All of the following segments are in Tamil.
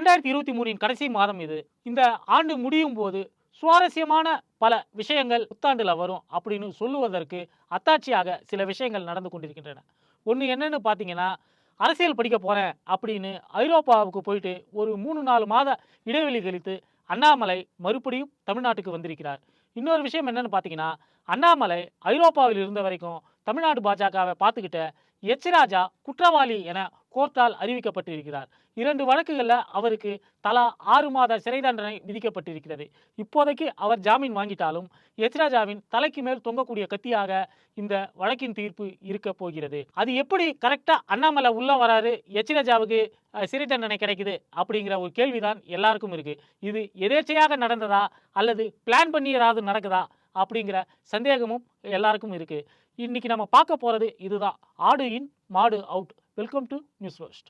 ரெண்டாயிரத்தி இருபத்தி மூணின் கடைசி மாதம் இது. இந்த ஆண்டு முடியும் போது சுவாரஸ்யமான பல விஷயங்கள் புத்தாண்டில் வரும் அப்படின்னு சொல்லுவதற்கு அத்தாட்சியாக சில விஷயங்கள் நடந்து கொண்டிருக்கின்றன. ஒன்று என்னென்னு பார்த்தீங்கன்னா அரசியல் படிக்க போகிறேன் அப்படின்னு ஐரோப்பாவுக்கு போயிட்டு ஒரு மூணு நாலு மாத இடைவெளி கழித்து அண்ணாமலை மறுபடியும் தமிழ்நாட்டுக்கு வந்திருக்கிறார். இன்னொரு விஷயம் என்னன்னு பார்த்தீங்கன்னா அண்ணாமலை ஐரோப்பாவில் இருந்த வரைக்கும் தமிழ்நாடு பாஜகவை பார்த்துக்கிட்ட எச் ராஜா குற்றவாளி என கோர்ட்டால் அறிவிக்கப்பட்டிருக்கிறார். இரண்டு வழக்குகளில் அவருக்கு தலா ஆறு மாத சிறை தண்டனை விதிக்கப்பட்டிருக்கிறது. இப்போதைக்கு அவர் ஜாமீன் வாங்கிட்டாலும் எச்ராஜாவின் தலைக்கு மேல் தொங்கக்கூடிய கத்தியாக இந்த வழக்கின் தீர்ப்பு இருக்க போகிறது. அது எப்படி கரெக்டாக அண்ணாமலை உள்ள வராரு எச்ராஜாவுக்கு சிறை தண்டனை கிடைக்குது அப்படிங்கிற ஒரு கேள்விதான் எல்லாருக்கும் இருக்கு. இது எதேச்சையாக நடந்ததா அல்லது பிளான் பண்ணி ஏதாவது நடக்குதா அப்படிங்கிற சந்தேகமும் எல்லாருக்கும் இருக்கு. இன்னைக்கு நம்ம பார்க்க போறது இதுதான். ஆடு இன் மாடு out. Welcome to news first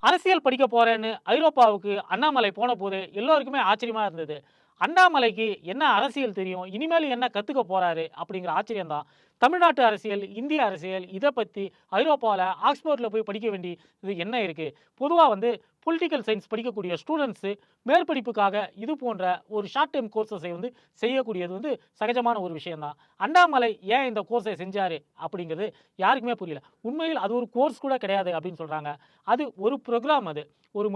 அரசியல் படிக்க போறேன்னு ஐரோப்பாவுக்கு அண்ணாமலை போன போது எல்லோருக்குமே ஆச்சரியமா இருந்தது. அண்ணாமலைக்கு என்ன அரசியல் தெரியும்? இனிமேல் என்ன கற்றுக்க போறாரு? அப்படிங்கிற ஆச்சரியம் தான் தமிழ்நாட்டு அரசியல் இந்திய அரசியல் இதை பற்றி ஐரோப்பாவில் ஆக்ஸ்போர்டில் போய் படிக்க வேண்டி இது என்ன இருக்குது பொதுவாக வந்து பொலிட்டிக்கல் சயின்ஸ் படிக்கக்கூடிய ஸ்டூடெண்ட்ஸு மேற்படிப்புக்காக இது போன்ற ஒரு ஷார்ட் டைம் கோர்சஸை வந்து செய்யக்கூடியது வந்து சகஜமான ஒரு விஷயம்தான். அண்ணாமலை ஏன் இந்த கோர்ஸை செஞ்சார் அப்படிங்கிறது யாருக்குமே புரியல. உண்மையில் அது ஒரு கோர்ஸ் கூட கிடையாது அப்படின்னு சொல்கிறாங்க அது ஒரு ப்ரோக்ராம் அது. ஒரு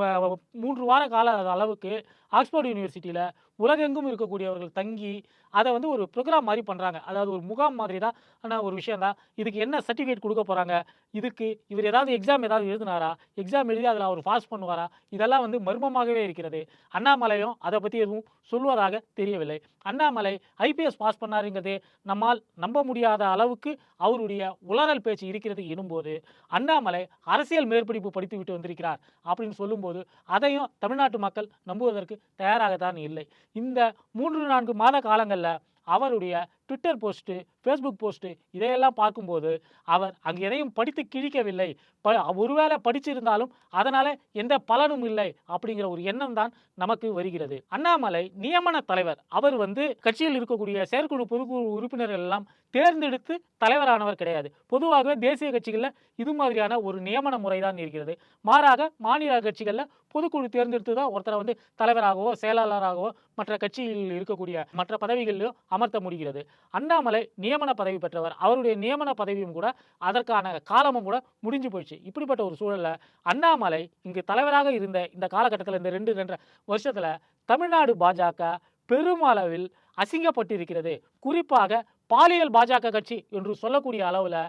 மூன்று வார கால அளவுக்கு ஆக்ஸ்போர்ட் யூனிவர்சிட்டியில் உலகெங்கும் இருக்கக்கூடியவர்கள் தங்கி அதை வந்து ஒரு ப்ரோக்ராம் மாதிரி பண்ணுறாங்க அதாவது ஒரு முகாம் மாதிரி தான் ஆனால் ஒரு விஷயம் தான். இதுக்கு என்ன சர்டிஃபிகேட் கொடுக்க போகிறாங்க இதுக்கு இவர் ஏதாவது எக்ஸாம் ஏதாவது எழுதினாரா? எக்ஸாம் எழுதி அதில் அவர் பாஸ் பண்ணுவாரா? இதெல்லாம் வந்து மர்மமாகவே இருக்கிறது. அண்ணாமலையும் அதை பற்றி எதுவும் சொல்வதாக தெரியவில்லை. அண்ணாமலை ஐபிஎஸ் பாஸ் பண்ணாருங்கிறது நம்மால் நம்ப முடியாத அளவுக்கு அவருடைய உளறல் பேச்சு இருக்கிறது எனும்போது அண்ணாமலை அரசியல் மேற்படிப்பு படித்து விட்டு வந்திருக்கிறார் அப்படின்னு சொல்லும்போது அதையும் தமிழ்நாட்டு மக்கள் நம்புவதற்கு தயாராகத்தான் இல்லை. இந்த மூன்று நான்கு மாத காலங்களில் அவருடைய ட்விட்டர் போஸ்ட்டு ஃபேஸ்புக் போஸ்ட்டு இதையெல்லாம் பார்க்கும்போது அவர் அங்கு எதையும் படித்து கிழிக்கவில்லை. ப ஒருவேளை படிச்சிருந்தாலும் அதனால் எந்த பலனும் இல்லை அப்படிங்கிற ஒரு எண்ணம் தான் நமக்கு வருகிறது. அண்ணாமலை நியமன தலைவர். அவர் வந்து கட்சியில் இருக்கக்கூடிய செயற்குழு பொதுக்குழு உறுப்பினர்கள் எல்லாம் தேர்ந்தெடுத்து தலைவரானவர் கிடையாது. பொதுவாகவே தேசிய கட்சிகளில் இது மாதிரியான ஒரு நியமன முறை தான் இருக்கிறது. மாறாக மாநில கட்சிகளில் பொதுக்குழு தேர்ந்தெடுத்து தான் ஒருத்தரை வந்து தலைவராகவோ செயலாளராகவோ மற்ற கட்சியில் இருக்கக்கூடிய மற்ற பதவிகளிலோ அமர்த்த முடிகிறது. அண்ணாமலை நியமன பதவி பெற்றவர். அவருடைய நியமன பதவியும் கூட அதற்கான காலமும் கூட முடிஞ்சு போயிடுச்சு. இப்படிப்பட்ட ஒரு சூழலில் அண்ணாமலை இங்கு தலைவராக இருந்த இந்த காலகட்டத்தில் இந்த ரெண்டு ரெண்டரை வருஷத்தில் தமிழ்நாடு பாஜக பெருமளவில் அசிங்கப்பட்டிருக்கிறது. குறிப்பாக பாலியல் பாஜக கட்சி என்று சொல்லக்கூடிய அளவில்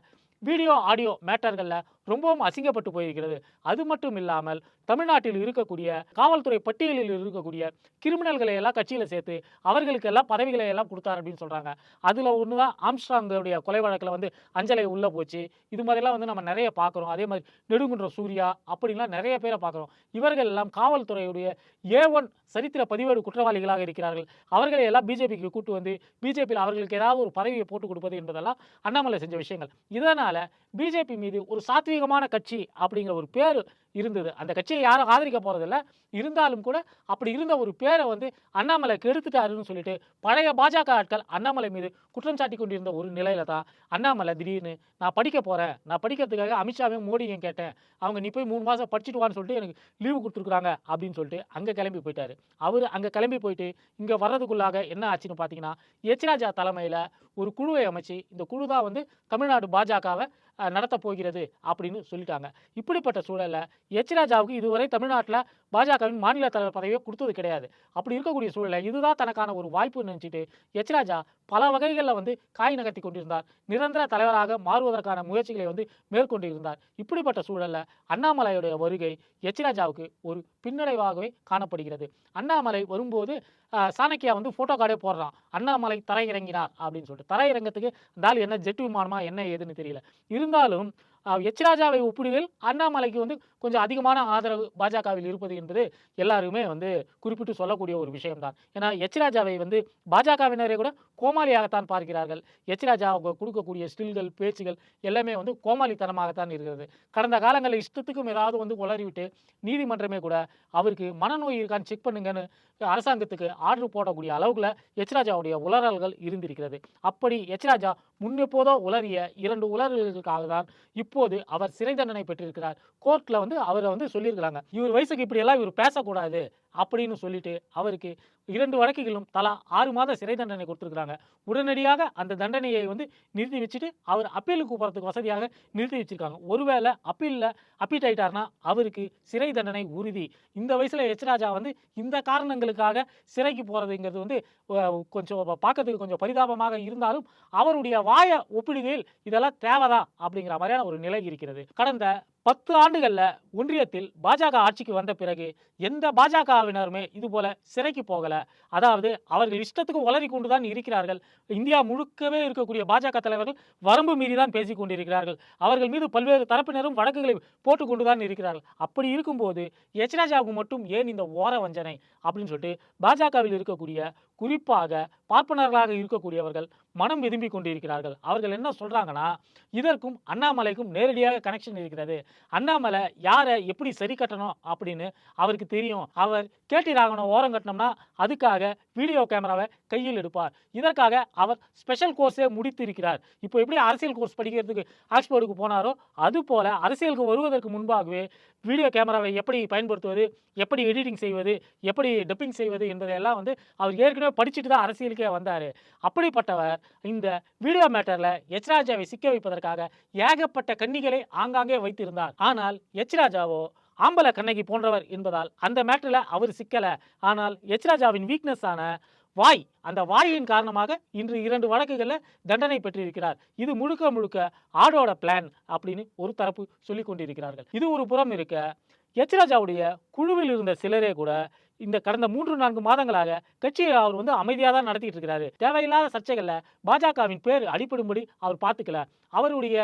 வீடியோ ஆடியோ மேட்டர்களில் ரொம்பவும் அசிங்கப்பட்டு போயிருக்கிறது. அது மட்டும் இல்லாமல் தமிழ்நாட்டில் இருக்கக்கூடிய காவல்துறை பட்டியலில் இருக்கக்கூடிய கிரிமினல்களை எல்லாம் கட்சியில் சேர்த்து அவர்களுக்கு எல்லாம் பதவிகளை எல்லாம் கொடுத்தார் அப்படின்னு சொல்கிறாங்க அதில் ஒன்று தான் ஆம்ஸ்ட்ராங்குடைய கொலை வழக்கில் வந்து அஞ்சலை உள்ளே போச்சு. இது மாதிரிலாம் வந்து நம்ம நிறைய பார்க்குறோம். அதே மாதிரி நெடுங்குன்ற சூர்யா அப்படின்லாம் நிறைய பேரை பார்க்குறோம். இவர்கள் எல்லாம் காவல்துறையுடைய ஏ ஒன் சரித்திர பதிவேடு குற்றவாளிகளாக இருக்கிறார்கள். அவர்களை எல்லாம் பிஜேபிக்கு கூட்டு வந்து பிஜேபியில் அவர்களுக்கு ஏதாவது ஒரு பதவியை போட்டு கொடுப்பது என்பதெல்லாம் அண்ணாமலை செஞ்ச விஷயங்கள். இதனால் பிஜேபி மீது ஒரு சாத்வீகமான கட்சி அப்படிங்கிற ஒரு பேர் இருந்தது. அந்த கட்சியை யாரும் ஆதரிக்க போகிறதில்ல இருந்தாலும் கூட அப்படி இருந்த ஒரு பேரை வந்து அண்ணாமலை கெடுத்துட்டாருன்னு சொல்லிட்டு பழைய பாஜக ஆட்கள் அண்ணாமலை மீது குற்றம் சாட்டி கொண்டிருந்த ஒரு நிலையில தான் அண்ணாமலை திடீர்னு நான் படிக்க போகிறேன் நான் படிக்கிறதுக்காக அமித்ஷாவையும் மோடியும் கேட்டேன். அவங்க நீ போய் மூணு மாதம் படிச்சுட்டு வான்னு சொல்லிட்டு எனக்கு லீவு கொடுத்துருக்குறாங்க அப்படின்னு சொல்லிட்டு அங்கே கிளம்பி போயிட்டாரு. அவர் அங்கே கிளம்பி போயிட்டு இங்கே வர்றதுக்குள்ளாக என்ன ஆச்சுன்னு பார்த்தீங்கன்னா எச்ராஜா தலைமையில் ஒரு குழுவை அமைச்சு இந்த குழு தான் வந்து தமிழ்நாடு பாஜகவை நடத்த போகிறது அப்படின்னு சொல்லிட்டாங்க. இப்படிப்பட்ட சூழலில் எச் ராஜாவுக்கு இதுவரை தமிழ்நாட்டில் பாஜகவின் மாநில தலைவர் பதவியை கொடுத்தது கிடையாது. அப்படி இருக்கக்கூடிய சூழலில் இதுதான் தனக்கான ஒரு வாய்ப்பு நினச்சிட்டு எச் ராஜா பல வகைகளில் வந்து காய் நகர்த்தி கொண்டிருந்தார். நிரந்தர தலைவராக மாறுவதற்கான முயற்சிகளை வந்து மேற்கொண்டிருந்தார். இப்படிப்பட்ட சூழலில் அண்ணாமலையுடைய வருகை எச் ராஜாவுக்கு ஒரு பின்னடைவாகவே காணப்படுகிறது. அண்ணாமலை வரும்போது சாணக்கியா வந்து ஃபோட்டோ கார்டே போடுறான். அண்ணாமலை தரையிறங்கினார் அப்படின்னு சொல்லிட்டு. தரையிறங்கத்துக்கு இந்த ஆள் என்ன ஜெட் விமானமா என்ன ஏதுன்னு தெரியல. இருந்தாலும் எச் ராஜாவை ஒப்பிடுகையில் அண்ணாமலைக்கு வந்து கொஞ்சம் அதிகமான ஆதரவு பாஜகவில் இருப்பது என்பது எல்லாருமே வந்து குறிப்பிட்டு சொல்லக்கூடிய ஒரு விஷயம்தான். ஏன்னா எச் ராஜாவை வந்து பாஜகவினரே கூட கோமாளியாகத்தான் பார்க்கிறார்கள். எச் ராஜா அவங்க கொடுக்கக்கூடிய ஸ்டில்கள் பேச்சுகள் எல்லாமே வந்து கோமாளித்தனமாகத்தான் இருக்கிறது. கடந்த காலங்களில் இஷ்டத்துக்கும் ஏதாவது வந்து உளறிவிட்டு நீதிமன்றமே கூட அவருக்கு மனநோய் இருக்கான்னு செக் பண்ணுங்கன்னு அரசாங்கத்துக்கு ஆர்டர் போடக்கூடிய அளவுக்குள்ள எச் ராஜாவுடைய உளறல்கள் இருந்திருக்கிறது. அப்படி எச் ராஜா முன்னெப்போதோ உளறிய இரண்டு உளறல்களுக்காக தான் இப்போது அவர் சிறை தண்டனை பெற்றிருக்கிறார். கோர்ட்ல வந்து அவரை வந்து சொல்லியிருக்கிறாங்க. இவர் வயசுக்கு இப்படியெல்லாம் இவர் பேசக்கூடாது. அப்படின்னு சொல்லிட்டு அவருக்கு இரண்டு வழக்குகளும் தலா ஆறு மாத சிறை தண்டனை கொடுத்துருக்குறாங்க. உடனடியாக அந்த தண்டனையை வந்து நிறுத்தி வச்சுட்டு அவர் அப்பீலுக்கு போகிறதுக்கு வசதியாக நிறுத்தி வச்சுருக்காங்க. ஒருவேளை அப்பீலில் அப்பீட் ஆயிட்டார்னா அவருக்கு சிறை தண்டனை உறுதி. இந்த வயசில் எச்ராஜா வந்து இந்த காரணங்களுக்காக சிறைக்கு போகிறதுங்கிறது வந்து கொஞ்சம் பார்க்கறதுக்கு கொஞ்சம் பரிதாபமாக இருந்தாலும் அவருடைய வாயை ஒப்பிடுகையில் இதெல்லாம் தேவைதா அப்படிங்கிற மாதிரியான ஒரு நிலை இருக்கிறது. கடந்த பத்து ஆண்டுகளில் ஒன்றியத்தில் பாஜக ஆட்சிக்கு வந்த பிறகு எந்த பாஜகவினருமே இது போல சிறைக்கு போகலை. அதாவது அவர்கள் இஷ்டத்துக்கு உளறி கொண்டுதான் இருக்கிறார்கள். இந்தியா முழுக்கவே இருக்கக்கூடிய பாஜக தலைவர்கள் வரம்பு மீறி தான் பேசி கொண்டிருக்கிறார்கள். அவர்கள் மீது பல்வேறு தரப்பினரும் வழக்குகளை போட்டுக் கொண்டுதான் இருக்கிறார்கள். அப்படி இருக்கும்போது எச். ராஜாவுக்கு மட்டும் ஏன் இந்த ஓர வஞ்சனை அப்படின்னு சொல்லிட்டு பாஜகவில் இருக்கக்கூடிய குறிப்பாக பார்ப்பனர்களாக இருக்கக்கூடியவர்கள் மனம் விரும்பி கொண்டிருக்கிறார்கள். அவர்கள் என்ன சொல்கிறாங்கன்னா இதற்கும் அண்ணாமலைக்கும் நேரடியாக கனெக்ஷன் இருக்கிறது. அண்ணாமலை யாரை எப்படி சரி கட்டணும் அப்படின்னு அவருக்கு தெரியும். அவர் கேட்டி ராகவனை ஓரம் கட்டினோம்னா அதுக்காக வீடியோ கேமராவை கையில் எடுப்பார். இதற்காக அவர் ஸ்பெஷல் கோர்ஸே முடித்து இருக்கிறார் இப்போ எப்படி அரசியல் கோர்ஸ் படிக்கிறதுக்கு ஆக்ஸ்போர்டுக்கு போனாரோ அதுபோல் அரசியலுக்கு வருவதற்கு முன்பாகவே வீடியோ கேமராவை எப்படி பயன்படுத்துவது எப்படி எடிட்டிங் செய்வது எப்படி டப்பிங் செய்வது என்பதையெல்லாம் வந்து அவர் ஏற்கனவே படிச்சுட்டு தான் அரசியலுக்கே வந்தார். அப்படிப்பட்டவர் இந்த வீடியோ மேட்டரில் எச் ராஜாவை சிக்க வைப்பதற்காக ஏகப்பட்ட கன்னிகளை ஆங்காங்கே வைத்திருந்தார். ஆனால் எச் ராஜாவோ ஆம்பல கண்ணகி போன்றவர் என்பதால் அந்த மேட்டரில் அவர் சிக்கல. ஆனால் எச் ராஜாவின் வீக்னஸ் ஆன வாய் அந்த வாயின் காரணமாக இன்று இரண்டு வழக்குகளில் தண்டனை பெற்றிருக்கிறார். இது முழுக்க முழுக்க ஆடோட பிளான் அப்படின்னு ஒரு தரப்பு சொல்லிக் கொண்டிருக்கிறார்கள். இது ஒரு புறம் இருக்க எச் ராஜாவுடைய குழுவில் இருந்த சிலரே கூட இந்த கடந்த மூன்று நான்கு மாதங்களாக கட்சியை அவர் வந்து அமைதியாக தான் நடத்திட்டு இருக்கிறாரு தேவையில்லாத சர்ச்சைகளில் பாஜகவின் பேர் அடிபடும்படி அவர் பார்த்துக்கல. அவருடைய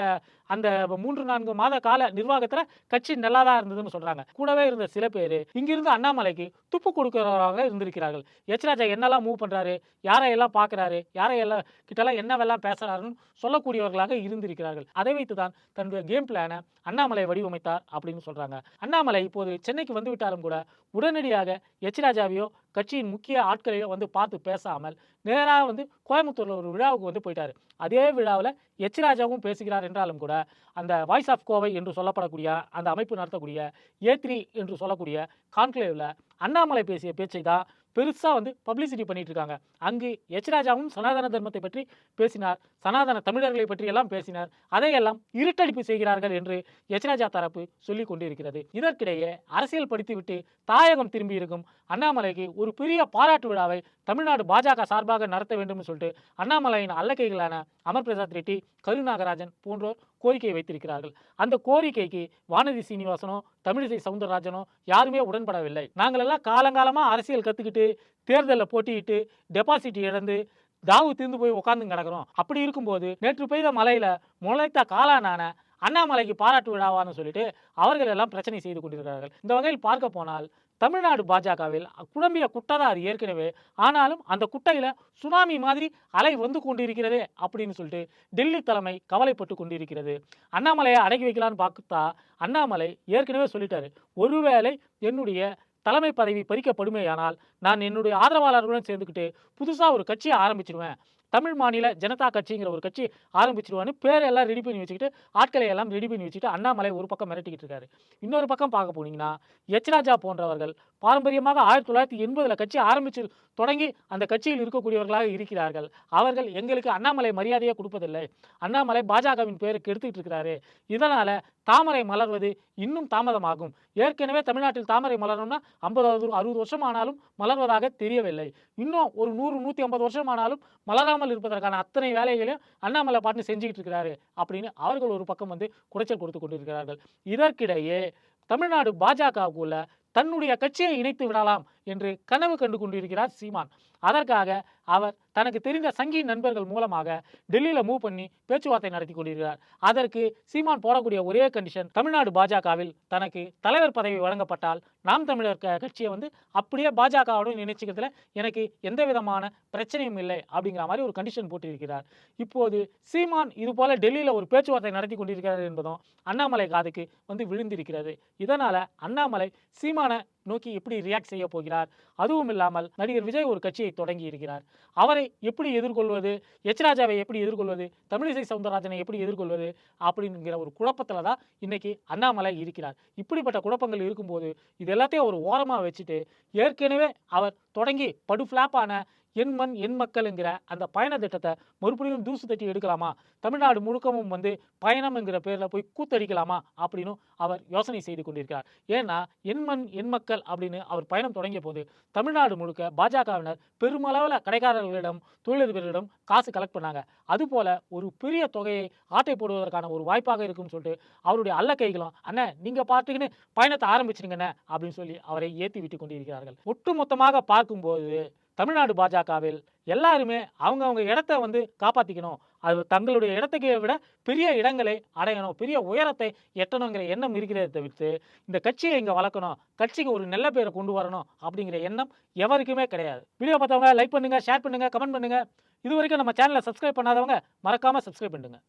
அந்த மூன்று நான்கு மாத கால நிர்வாகத்துல கட்சி நல்லா தான் இருந்ததுன்னு சொல்றாங்க. கூடவே இருந்த சில பேர் இங்கிருந்து அண்ணாமலைக்கு துப்பு கொடுக்கிறவராக இருந்திருக்கிறார்கள். எச் ராஜா என்னெல்லாம் மூவ் பண்றாரு? யாரையெல்லாம் பார்க்கறாரு? யாரையெல்லாம் கிட்டலாம் என்னவெல்லாம் பேசுறாருன்னு சொல்லக்கூடியவர்களாக இருந்திருக்கிறார்கள். அதை வைத்து தான் தன்னுடைய கேம் பிளானை அண்ணாமலை வடிவமைத்தார் அப்படின்னு சொல்றாங்க. அண்ணாமலை இப்போது சென்னைக்கு வந்து விட்டாலும் கூட உடனடியாக எச் ராஜாவையோ கட்சியின் முக்கிய ஆட்களையோ வந்து பார்த்து பேசாமல் நேராக வந்து கோயம்புத்தூரில் ஒரு விழாவுக்கு வந்து போயிட்டார். அதே விழாவில் எச் ராஜாவும் பேசுகிறார் என்றாலும் கூட அந்த வாய்ஸ் ஆஃப் கோவை என்று சொல்லப்படக்கூடிய அந்த அமைப்பு நடத்தக்கூடிய ஏ த்ரீ என்று சொல்லக்கூடிய கான்க்ளேவில் அண்ணாமலை பேசிய பேச்சை தான் பெருசாக வந்து பப்ளிசிட்டி பண்ணிட்டு இருக்காங்க அங்கு எச் ராஜாவும் சனாதன தர்மத்தை பற்றி பேசினார். சனாதன தமிழர்களை பற்றி எல்லாம் பேசினார். அதையெல்லாம் இருட்டடிப்பு செய்கிறார்கள் என்று எச் ராஜா தரப்பு சொல்லிக் கொண்டிருக்கிறது. இதற்கிடையே அரசியல் படித்துவிட்டு தாயகம் திரும்பி இருக்கும் அண்ணாமலைக்கு ஒரு பெரிய பாராட்டு விழாவை தமிழ்நாடு பாஜக சார்பாக நடத்த வேண்டும் சொல்லிட்டு அண்ணாமலையின் அல்லக்கைகளான அமர் பிரசாத் ரெட்டி கருநாகராஜன் போன்றோர் கோரிக்கையை வைத்திருக்கிறார்கள். அந்த கோரிக்கைக்கு வானதி சீனிவாசனோ தமிழிசை சவுந்தரராஜனோ யாருமே உடன்படவில்லை. நாங்களெல்லாம் காலங்காலமாக அரசியல் கற்றுக்கிட்டு தேர்தலில் போட்டியிட்டு டெபாசிட் இழந்து தாவு தீர்ந்து போய் உட்காந்து கிடக்கிறோம். அப்படி இருக்கும்போது நேற்று பெய்த மலையில் முளைத்த காளானான அண்ணாமலைக்கு பாராட்டு விழாவான்னு சொல்லிட்டு அவர்கள் எல்லாம் பிரச்சனை செய்து கொண்டிருக்கிறார்கள். இந்த வகையில் பார்க்க போனால் தமிழ்நாடு பாஜகவில் குழம்பிய குட்டை தான் அது ஏற்கனவே ஆனாலும் அந்த குட்டையில் சுனாமி மாதிரி அலை வந்து கொண்டிருக்கிறதே அப்படின்னு சொல்லிட்டு டெல்லி தலைமை கவலைப்பட்டு கொண்டிருக்கிறது. அண்ணாமலையை அடக்கி வைக்கலான்னு பார்த்தா அண்ணாமலை ஏற்கனவே சொல்லிட்டாரு ஒருவேளை என்னுடைய தலைமை பதவி பறிக்கப்படுமேயானால் நான் என்னுடைய ஆதரவாளர்களுடன் சேர்ந்துக்கிட்டு புதுசாக ஒரு கட்சியை ஆரம்பிச்சிடுவேன் தமிழ் மாநில ஜனதா கட்சிங்கிற ஒரு கட்சி ஆரம்பிச்சிருவான்னு பேரெல்லாம் ரெடி பண்ணி வச்சுக்கிட்டு ஆட்களை எல்லாம் ரெடி பண்ணி வச்சுட்டு அண்ணாமலை ஒரு பக்கம் மிரட்டிக்கிட்டு இருக்காரு. இன்னொரு பக்கம் பார்க்க போனீங்கன்னா எச்ராஜா போன்றவர்கள் பாரம்பரியமாக ஆயிரத்தி தொள்ளாயிரத்தி எண்பதில் கட்சி ஆரம்பிச்சு தொடங்கி அந்த கட்சியில் இருக்கக்கூடியவர்களாக இருக்கிறார்கள். அவர்கள் எங்களுக்கு அண்ணாமலை மரியாதையை கொடுப்பதில்லை. அண்ணாமலை பாஜகவின் பேருக்கு எடுத்துக்கிட்டு இருக்கிறாரு. இதனால் தாமரை மலர்வது இன்னும் தாமதமாகும். ஏற்கனவே தமிழ்நாட்டில் தாமரை மலரணும்னா ஐம்பது அறுபது வருஷம் ஆனாலும் மலர்வதாக தெரியவில்லை. இன்னும் ஒரு நூறு நூற்றி ஐம்பது வருஷம் ஆனாலும் மலராமல் இருப்பதற்கான அத்தனை வேலைகளையும் அண்ணாமலை பாட்டு செஞ்சுக்கிட்டு இருக்கிறாரு அப்படின்னு அவர்கள் ஒரு பக்கம் வந்து குடைச்சல் கொடுத்து கொண்டிருக்கிறார்கள். இதற்கிடையே தமிழ்நாடு பாஜகவுக்குள்ள தன்னுடைய கட்சியை இணைத்து விடலாம் என்று கனவு கண்டு கொண்டிருக்கிறார் சீமான். அதற்காக அவர் தனக்கு தெரிந்த சங்கி நண்பர்கள் மூலமாக டெல்லியில் மூவ் பண்ணி பேச்சுவார்த்தை நடத்தி கொண்டிருக்கிறார். அதற்கு சீமான் போடக்கூடிய ஒரே கண்டிஷன் தமிழ்நாடு பாஜகவில் தனக்கு தலைவர் பதவி வழங்கப்பட்டால் நாம் தமிழர் கட்சியை வந்து அப்படியே பாஜகவுடன் நினைச்சுக்கிறதுல எனக்கு எந்த விதமான பிரச்சனையும் இல்லை அப்படிங்கிற மாதிரி ஒரு கண்டிஷன் போட்டிருக்கிறார். இப்போது சீமான் இது போல டெல்லியில் ஒரு பேச்சுவார்த்தை நடத்தி கொண்டிருக்கிறார் என்பதும் அண்ணாமலை காதுக்கு வந்து விழுந்திருக்கிறது. இதனால் அண்ணாமலை சீமானை சீமான நோக்கி எப்படி ரியாக்ட் செய்ய போகிறார்? அதுவும் இல்லாமல் நடிகர் விஜய் ஒரு கட்சியை தொடங்கி இருக்கிறார். அவரை எப்படி எதிர்கொள்வது? எச் ராஜாவை எப்படி எதிர்கொள்வது? தமிழிசை சவுந்தரராஜனை எப்படி எதிர்கொள்வது? அப்படிங்கிற ஒரு குழப்பத்தில் தான் இன்னைக்கு அண்ணாமலை இருக்கிறார். இப்படிப்பட்ட குழப்பங்கள் இருக்கும்போது இது எல்லாத்தையும் ஒரு ஓரமாக வச்சுட்டு ஏற்கனவே அவர் தொடங்கி படு ஃப்ளாப்பான என் மண் என் மக்கள்ங்கிற அந்த பயண திட்டத்தை மறுபடியும் தூசு தட்டி எடுக்கலாமா? தமிழ்நாடு முழுக்கமும் வந்து பயணம் என்கிற பேரில் போய் கூத்தடிக்கலாமா? அப்படின்னு அவர் யோசனை செய்து கொண்டிருக்கிறார். ஏன்னா என் மண் என் மக்கள் அப்படின்னு அவர் பயணம் தொடங்கிய போது தமிழ்நாடு முழுக்க பாஜகவினர் பெருமளவில் கடைக்காரர்களிடம் தொழிலதிபர்களிடம் காசு கலெக்ட் பண்ணாங்க. அதுபோல ஒரு பெரிய தொகையை ஆட்டை போடுவதற்கான ஒரு வாய்ப்பாக இருக்கும்னு சொல்லிட்டு அவருடைய அல்ல கைகளும் அண்ணன் நீங்கள் பார்த்துக்கின்னு பயணத்தை ஆரம்பிச்சிருங்கண்ணே அப்படின்னு சொல்லி அவரை ஏற்றி விட்டு கொண்டிருக்கிறார்கள். ஒட்டுமொத்தமாக பார்க்கும்போது தமிழ்நாடு பாஜகவில் எல்லாருமே அவங்கவுங்க இடத்த வந்து காப்பாற்றிக்கணும் அது தங்களுடைய இடத்துக்கு விட பெரிய இடங்களை அடையணும். பெரிய உயரத்தை எட்டணுங்கிற எண்ணம் இருக்கிறதை தவிர்த்து இந்த கட்சியை இங்கே வளர்க்கணும். கட்சிக்கு ஒரு நல்ல பேரை கொண்டு வரணும் அப்படிங்கிற எண்ணம் எவருக்குமே கிடையாது. வீடியோ பார்த்தவங்க லைக் பண்ணுங்கள் ஷேர் பண்ணுங்க கமெண்ட் பண்ணுங்க. இது வரைக்கும் நம்ம சேனலை சப்ஸ்கிரைப் பண்ணாதவங்க மறக்காம சப்ஸ்கிரைப் பண்ணுங்க